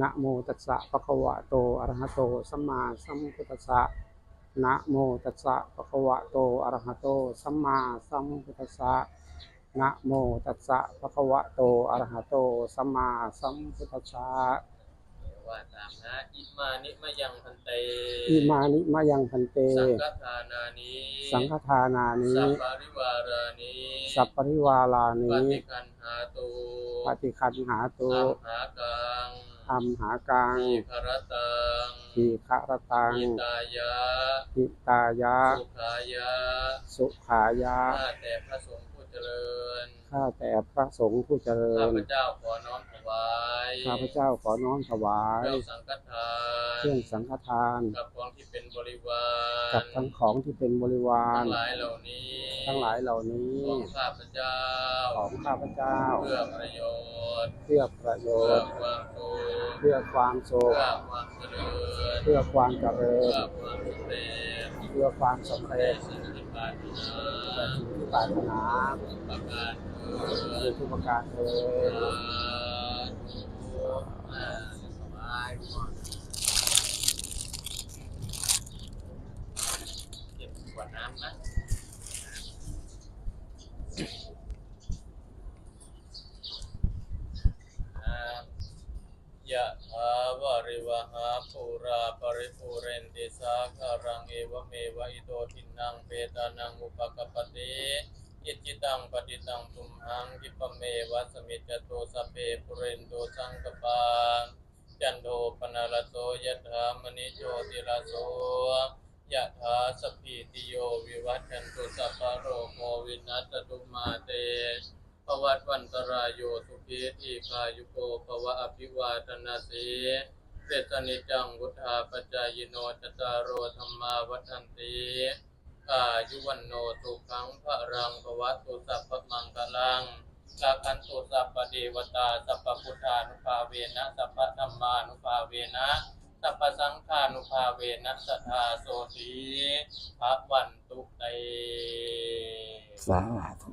นะโมตัสสะภะคะวะโตอะระหะโตสัมมาสัมพุทธัสสะนะโมตัสสะภะคะวะโตอะระหะโตสัมมาสัมพุทธัสสะนะโมตัสสะภะคะวะโตอะระหะโตสัมมาสัมพุทธัสสะว่าตามนะอิมานิมะยังพันเตอิมานิมะยังพันเต สังฆทานานิสังฆทานานิสัพปริวารานิสัพปริวาลาปนิฏิคันหาตุปฏิคันหาตุอัมหากั งอัมหากังทีครตังทีฆะรตังอิตายะหิตายะ สุขายะ สุขายะ ข้าแต่พระสงฆ์ผู้เจริญ ข้าแต่พระสงฆ์ผู้เจริข้าญพเจ้าขอน้อมถวาย ข้าพเจ้าขอน้อมถวาย เครื่องสังฆทาน เครื่องสังฆทาน กับของที่เป็นบริวาร กับทั้งของที่เป็นบริวาร ทั้งหลายเหล่านี้ ทั้งหลายเหล่านี้ ของข้าพเจ้า ของข้าพเจ้า เพื่อประโยชน์ เพื่อประโยเพื่อชน์ความสุขเพื่อความสุขเพื่อความเจริญเพื่อความเจริญเพื่อความสำเร็จเพื่อความสำเร็จในสิ่งที่ปรารถนาแต่สิ่งที่ปรารถนาประการเถิในดทุกประการเถิดสาธุอ่าสบายเก็บขวดน้ำนะ ยะถาวาริวหาปู ราปริปูเรนติสาคารังเอวเมวะอิโตทินังเปตานังอุปกปติอิจิตังปฏิตังตุมหังคิปเมวะสมิจจโตสพเพปุเรนโตสังกปาจันโทปนารโสยะถามณิโชติลาโสยะถาสพพิติโยวิวัชันตุสัพพโรโควินัสตุมาเตภวัตวันตรายโยสุขีทีคายุโกภวะอภิวาทนาสี เตนิจังวุธาปจายโนจตารโรธรรมาวัฏันติอายุวันโนสุขังพระรังภวะตุสัพพมังคลังสาคันตุสัพพเทวตาสัพพพุทธานุภาเวนะสัพพธรรมานุภาเวนะสัพพสังฆานุภาเวนะสัทธาโสตีภะวันตุเตสาธ